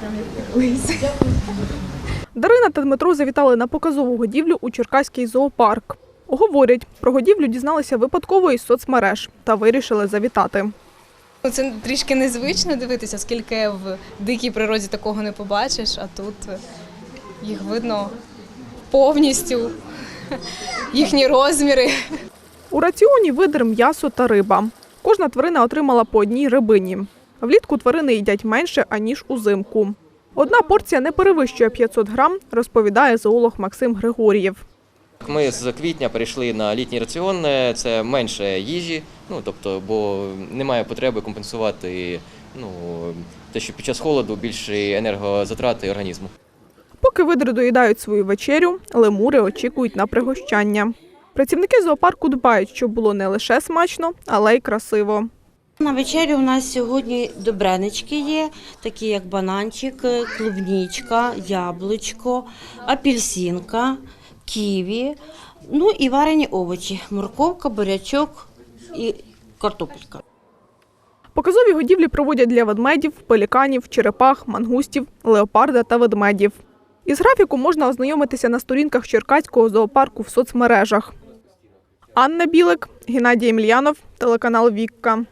Прям як колись. Дарина та Дмитро завітали на показову годівлю у Черкаський зоопарк. Говорять, про годівлю дізналися випадково із соцмереж та вирішили завітати. Ну, Це трішки незвично дивитися, оскільки в дикій природі такого не побачиш, а тут їх видно повністю, їхні розміри. У раціоні видер м'ясо та риба. Кожна тварина отримала по одній рибині. Влітку тварини їдять менше, аніж узимку. Одна порція не перевищує 500 грам, розповідає зоолог Максим Григор'єв. Ми з квітня перейшли на літній раціон, е, це менше їжі, ну тобто, бо немає потреби компенсувати ну, те, що під час холоду більше енергозатрати організму. Поки видри доїдають свою вечерю, лемури очікують на пригощання. Працівники зоопарку дбають, щоб було не лише смачно, але й красиво. На вечерю у нас сьогодні добренички є, такі як бананчик, клубнічка, яблучко, апельсинка, ківі, ну і варені овочі, морковка, бурячок і картопелька. Показові годівлі проводять для ведмедів, пеліканів, черепах, мангустів, леопарда та ведмедів. Із графіком можна ознайомитися на сторінках Черкаського зоопарку в соцмережах. Анна Білик, Геннадій Емельянов, телеканал Вікка.